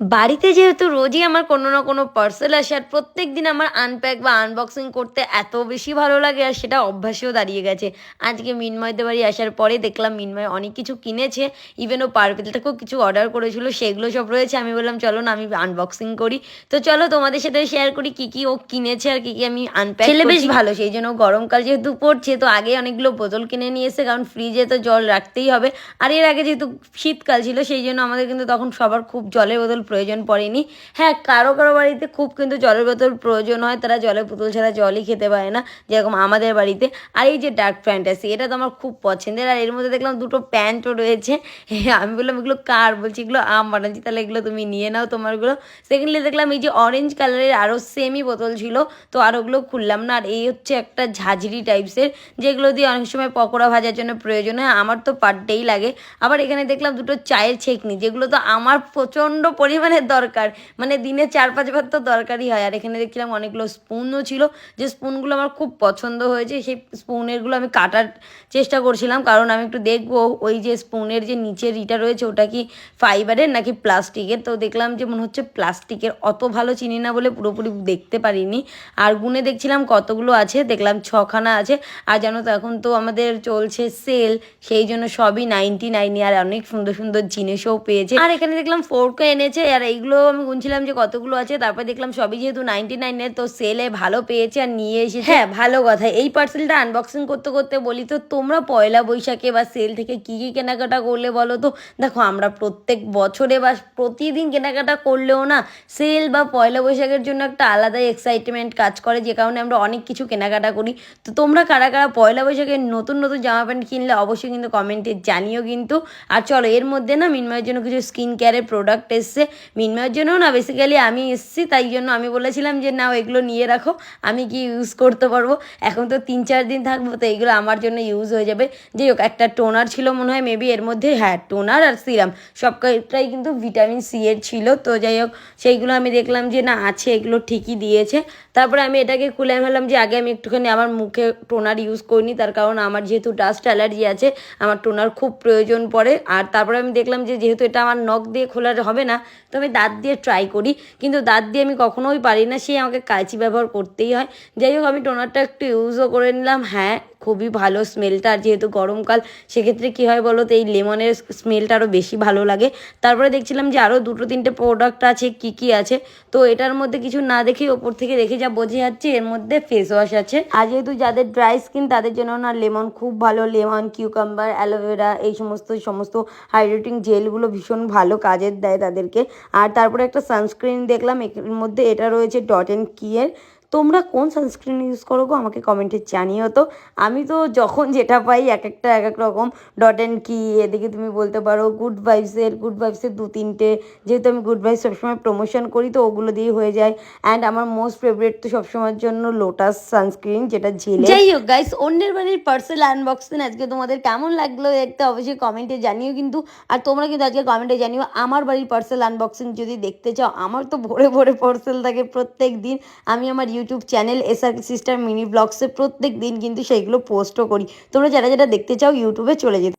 বাড়িতে যেহেতু রোজই আমার কোনো না কোনো পার্সেল আসে আর প্রত্যেক দিন আমার আনপ্যাক বা আনবক্সিং করতে এত বেশি ভালো লাগে আর সেটা অভ্যাসেও দাঁড়িয়ে গেছে। আজকে মিনময়দের বাড়ি আসার পরে দেখলাম মিনময় অনেক কিছু কিনেছে। ইভেন ও পার্পেল থেকেও কিছু অর্ডার করেছিল সেগুলো সব রয়েছে। আমি বললাম চলো না আমি আনবক্সিং করি। তো চলো তোমাদের সাথে শেয়ার করি কি কি ও কিনেছে আর কি কি আমি আনপ্যাক ছেলে বেশ ভালো সেই জন্য গরমকাল যেহেতু পড়ছে তো আগে অনেকগুলো বোতল কিনে নিয়ে এসে কারণ ফ্রিজে তো জল রাখতেই হবে। আর এর আগে যেহেতু শীতকাল ছিল সেই জন্য আমাদের কিন্তু তখন সবার খুব জলের বোতল প্রয়োজন পড়েনি। হ্যাঁ কারও কারও বাড়িতে খুব কিন্তু জলের বোতল প্রয়োজন হয়, তারা জলের বোতল ছাড়া জলই খেতে পারে না, যেরকম আমাদের বাড়িতে। আর এই যে ডার্ক ফ্যান্টাসি এটা তো আমার খুব পছন্দের, আর এর মধ্যে দেখলাম দুটো প্যান্টও রয়েছে। আমি বললাম, এগুলো কার? বলছি, এগুলো আম বানাচ্ছি, তাহলে এগুলো তুমি নিয়ে নাও তোমারগুলো। সেকেন্ডলি দেখলাম এই যে অরেঞ্জ কালারের আরও সেমই বোতল ছিল, তো আর ওগুলো খুললাম না। আর এই হচ্ছে একটা ঝাঁঝরি টাইপসের যেগুলো দিয়ে অনেক সময় পকোড়া ভাজার জন্য প্রয়োজন হয়, আমার তো পার ডেই লাগে। আবার এখানে দেখলাম দুটো চায়ের ছেকনি, যেগুলো তো আমার প্রচণ্ড পরিমাণে দরকার। মানে দিনে চার পাঁচবার তো দরকারই হয়। আর এখানে দেখছিলাম অনেকগুলো স্পুনও ছিল। যে স্পুনগুলো আমার খুব পছন্দ হয়েছে, সেই স্পুনেরগুলো আমি কাটার চেষ্টা করছিলাম। কারণ আমি একটু দেখব, ওই যে স্পুনের যে নিচের ইটা রয়েছে, ওটা কি ফাইবারের নাকি প্লাস্টিকের? তো দেখলাম যে মনে হচ্ছে প্লাস্টিকের অত ভালো চিনি না বলে পুরোপুরি দেখতে পারিনি। আর গুনে দেখছিলাম কতগুলো আছে, দেখলাম ছখানা আছে। আর জানো তো, এখন তো আমাদের চলছে সেল, সেই জন্য সবই নাইনটি নাইনে আর অনেক সুন্দর সুন্দর জিনিসও পেয়েছে। আর এখানে দেখলাম ফোরকে এনেছে আর এইগুলো আমি গুনছিলাম যে কতগুলো আছে, তারপর দেখলাম সবই যেহেতু নাইনটি নাইনের তো সেলে ভালো পেয়েছে আর নিয়ে এসেছে। হ্যাঁ ভালো কথা। এই পার্সেলটা আনবক্সিং করতে করতে বলি তো, তোমরা পয়লা বৈশাখে বা সেল থেকে কি কি কেনাকাটা করলে বলো তো? দেখো, আমরা প্রত্যেক বছরে বা প্রতিদিন কেনাকাটা করলেও না সেল বা পয়লা বৈশাখের জন্য একটা আলাদাই এক্সাইটমেন্ট কাজ করে, যে কারণে আমরা অনেক কিছু কেনাকাটা করি। তো তোমরা কারা কারা পয়লা বৈশাখে নতুন নতুন জামা প্যান্ট কিনলে অবশ্যই কিন্তু কমেন্টে জানিও কিন্তু। আর চলো, এর মধ্যে না, মিনময়ের জন্য কিছু স্কিন কেয়ারের প্রোডাক্ট এসছে। মিনময়ের জন্য না বেসিক্যালি আমি এসেছি, তাই জন্য আমি বলেছিলাম যে, নাও এগুলো নিয়ে রাখো, আমি কি ইউজ করতে পারব? এখন তো তিন চার দিন থাকব, তো এগুলো আমার জন্য ইউজ হয়ে যাবে। যে হোক, একটা টোনার ছিল মনে হয় মেবি এর মধ্যে হ্যাঁ টোনার আর সিরাম সবটাই কিন্তু ভিটামিন সি এর ছিল। তো যাই হোক, সেইগুলো আমি দেখলাম যে, না, আছে, এগুলো ঠিকই দিয়েছে। তারপরে আমি এটাকে খুলে ফেললাম যে, আগে আমি একটুখানি আমার মুখে টোনার ইউজ করিনি, তার কারণ আমার যেহেতু ডাস্ট অ্যালার্জি আছে, আমার টোনার খুব প্রয়োজন পড়ে। আর তারপরে আমি দেখলাম যে, যেহেতু এটা আমার নখ দিয়ে খোলার হবে না তো আমি দাঁত দিয়ে ট্রাই করি। কিন্তু দাঁত দিয়ে আমি কখনোই পারি না, সে আমাকে কাঁচি ব্যবহার করতেই হয়। যাই হোক, আমি টোনারটা একটু ইউজও করে নিলাম। হ্যাঁ খুবই ভালো স্মেলটা আর যেহেতু গরমকাল, সেক্ষেত্রে কী হয় বলো তো এই লেমনের স্মেলটা আরও বেশি ভালো লাগে। তারপরে দেখছিলাম যে আরও দুটো তিনটে প্রোডাক্ট আছে, কি কি আছে। তো এটার মধ্যে কিছু না দেখে ওপর থেকে দেখে যা বোঝা যাচ্ছে, এর মধ্যে ফেস ওয়াশ আছে। আর যেহেতু যাদের ড্রাই স্কিন তাদের জন্য না লেমন খুব ভালো। লেমন কিউকাম্বার অ্যালোভেরা এই সমস্ত সমস্ত হাইড্রেটিং জেলগুলো ভীষণ ভালো কাজের দেয় তাদেরকে। আর তারপরে একটা সানস্ক্রিন দেখলাম, এর মধ্যে এটা রয়েছে ডট অ্যান্ড কিয়ের তোমরা কোন সানস্ক্রিন ইউজ করো গো? আমাকে কমেন্টে জানিও তো। আমি তো যখন যেটা পাই এক একটা, এক এক রকম ডট অ্যান্ড কি এদিকে তুমি বলতে পারো গুড ভাইবসের গুড ভাইবসের দু তিনটে যেহেতু আমি গুড ভাইবস সবসময় প্রমোশন করি, তো ওগুলো দিয়ে হয়ে যায়। অ্যান্ড আমার মোস্ট ফেভারিট তো সবসময়ের জন্য লোটাস সানস্ক্রিন যেটা ঝেলে যাই হোক গাইস অন্যের বাড়ির পার্সেল আনবক্সিং আজকে তোমাদের কেমন লাগল দেখতে অবশ্যই কমেন্টে জানিও কিন্তু। আর তোমরা কিন্তু আজকে কমেন্টে জানিও আমার বাড়ির পার্সেল আনবক্সিং যদি দেখতে চাও, আমার তো ভরে ভরে পার্সেল থাকে প্রত্যেক দিন। আমি আমার YouTube channel S R sister mini ব্লগসে প্রত্যেক দিন কিন্তু সেইগুলো পোস্টও করি। তোমরা যারা যারা দেখতে চাও ইউটিউবে চলে যেতে